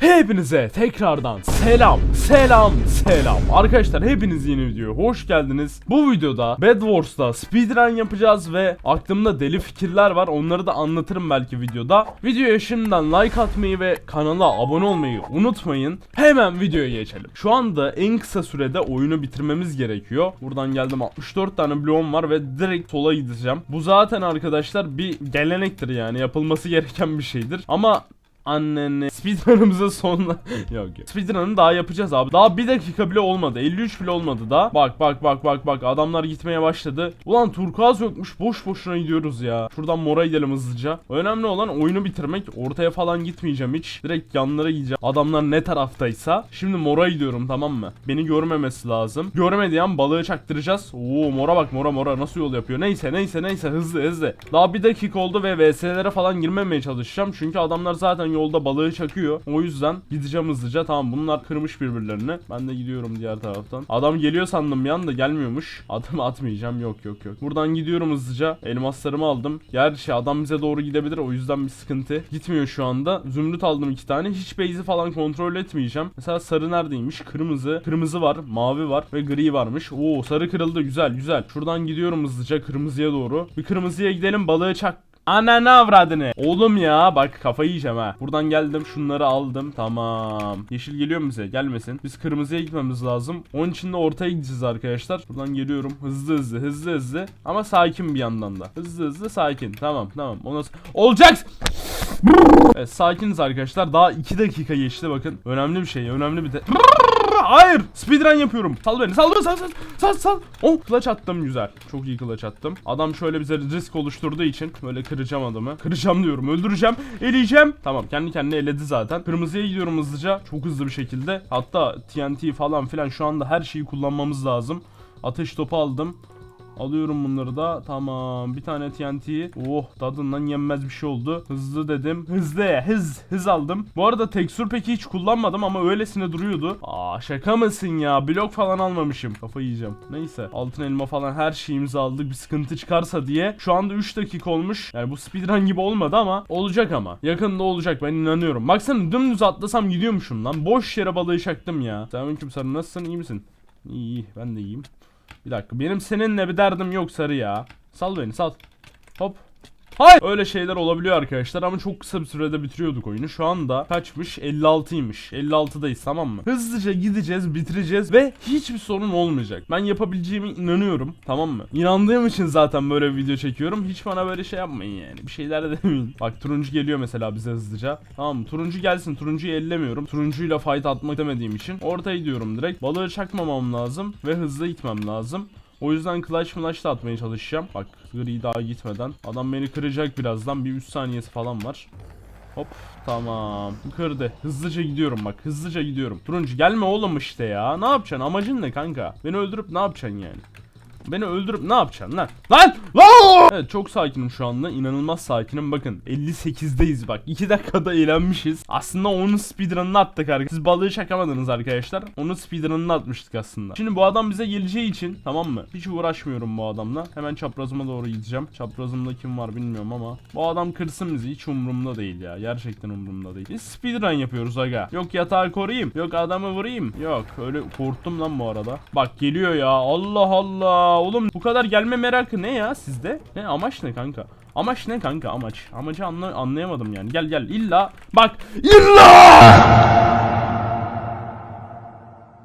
Hepinize tekrardan selam, selam, selam. Arkadaşlar hepiniz yeni videoya hoş geldiniz. Bu videoda Bed Wars'ta speedrun yapacağız ve aklımda deli fikirler var. Onları da anlatırım belki videoda. Videoya şimdiden like atmayı ve kanala abone olmayı unutmayın. Hemen videoya geçelim. Şu anda en kısa sürede oyunu bitirmemiz gerekiyor. Buradan geldim 64 tane bloğum var ve direkt sola gideceğim. Bu zaten arkadaşlar bir gelenektir yani yapılması gereken bir şeydir. Ama anneni. Speedrun'ımızın sonuna yok yok. Speedrun'ı daha yapacağız abi. Daha bir dakika bile olmadı. 53 bile olmadı daha bak bak bak bak bak. Adamlar gitmeye başladı. Ulan turkuaz yokmuş. Boş boşuna gidiyoruz ya. Şuradan mora gidelim hızlıca. Önemli olan oyunu bitirmek. Ortaya falan gitmeyeceğim hiç. Direkt yanlara gideceğim. Adamlar ne taraftaysa. Şimdi mora gidiyorum tamam mı? Beni görmemesi lazım. Görmediği an balığı çaktıracağız. Oo mora bak mora mora. Nasıl yol yapıyor? Neyse neyse neyse. Hızlı hızlı. Daha bir dakika oldu ve VS'lere falan girmemeye çalışacağım. Çünkü adamlar zaten yolda balığı çakıyor. O yüzden gideceğim hızlıca. Tamam bunlar kırmış birbirlerini. Ben de gidiyorum diğer taraftan. Adam geliyor sandım bir anda gelmiyormuş. Adam atmayacağım. Yok yok yok. Buradan gidiyorum hızlıca. Elmaslarımı aldım. Gerçi adam bize doğru gidebilir. O yüzden bir sıkıntı. Gitmiyor şu anda. Zümrüt aldım iki tane. Hiç base'i falan kontrol etmeyeceğim. Mesela sarı neredeymiş? Kırmızı. Kırmızı var. Mavi var. Ve gri varmış. Oo sarı kırıldı. Güzel güzel. Şuradan gidiyorum hızlıca kırmızıya doğru. Bir kırmızıya gidelim. Balığı çak Ananı avradını. Oğlum ya bak kafayı yiyeceğim ha. Buradan geldim şunları aldım. Tamam. Yeşil geliyor mu bize? Gelmesin. Biz kırmızıya gitmemiz lazım. Onun için de ortaya gideceğiz arkadaşlar. Buradan geliyorum. Hızlı hızlı hızlı hızlı. Ama sakin bir yandan da. Hızlı hızlı sakin. Tamam tamam. O nasıl? Olacak. Evet sakiniz arkadaşlar. Daha 2 dakika geçti bakın. Önemli bir şey. Önemli bir de... Hayır! Speedrun yapıyorum. Sal beni. Sal. Sal sal. Sal sal. Oh kılıç attım güzel. Çok iyi kılıç attım. Adam şöyle bize risk oluşturduğu için böyle kıracağım adamı. Kıracağım diyorum. Öldüreceğim. Eleyeceğim. Tamam kendi kendine eledi zaten. Kırmızıya gidiyorum hızlıca. Çok hızlı bir şekilde. Hatta TNT falan filan şu anda her şeyi kullanmamız lazım. Ateş topu aldım. Alıyorum bunları da. Tamam. Bir tane TNT. Oh tadından yenmez bir şey oldu. Hızlı dedim. Hızlı. Hız. Hız aldım. Bu arada tekstür peki hiç kullanmadım ama öylesine duruyordu. Aa şaka mısın ya? Blok falan almamışım. Kafa yiyeceğim. Neyse. Altın elma falan her şeyimizi aldık. Bir sıkıntı çıkarsa diye. Şu anda 3 dakika olmuş. Yani bu speedrun gibi olmadı ama olacak ama. Yakında olacak ben inanıyorum. Baksana dümdüz atlasam gidiyormuşum lan. Boş yere balığı çaktım ya. Selamünaleyküm sarı nasılsın? İyi misin? İyi iyi. Ben de iyiyim. Bir dakika benim seninle bir derdim yok sarı ya. Sal beni sal. Hop. Hayır. Öyle şeyler olabiliyor arkadaşlar ama çok kısa bir sürede bitiriyorduk oyunu. Şu anda kaçmış? 56'ymış. 56'dayız tamam mı? Hızlıca gideceğiz, bitireceğiz ve hiçbir sorun olmayacak. Ben yapabileceğime inanıyorum tamam mı? İnandığım için zaten böyle bir video çekiyorum. Hiç bana böyle şey yapmayın yani. Bir şeyler de demeyin. Bak turuncu geliyor mesela bize hızlıca. Tamam mı? Turuncu gelsin. Turuncuyu ellemiyorum. Turuncuyla fight atmak demediğim için. Ortaya gidiyorum direkt. Balığı çakmamam lazım ve hızlı gitmem lazım. O yüzden clutch flash da atmaya çalışacağım. Bak gri daha gitmeden. Adam beni kıracak birazdan. Bir 3 saniyesi falan var. Hop tamam. Kırdı. Hızlıca gidiyorum bak. Hızlıca gidiyorum. Turuncu gelme oğlum işte ya. Ne yapacaksın? Amacın ne kanka? Beni öldürüp ne yapacaksın yani? Beni öldürüp ne yapacaksın lan? Lan! Lan! Evet çok sakinim şu anda. İnanılmaz sakinim. Bakın 58'deyiz bak. 2 dakikada eğlenmişiz. Aslında onun speedrun'ını attık arkadaşlar. Siz balığı çakamadınız arkadaşlar. Onun speedrun'ını atmıştık aslında. Şimdi bu adam bize geleceği için tamam mı? Hiç uğraşmıyorum bu adamla. Hemen çaprazıma doğru gideceğim. Çaprazımda kim var bilmiyorum ama. Bu adam kırsın bizi. Hiç umurumda değil ya. Gerçekten umurumda değil. Biz speedrun yapıyoruz aga. Yok yatağı koruyayım. Yok adamı vurayım. Yok öyle korktum lan bu arada. Bak geliyor ya. Allah Allah. Oğlum bu kadar gelme merakı ne ya sizde? Ne amaç ne kanka? Amaç ne kanka amaç? Amacı anla anlayamadım yani. Gel gel illa bak illa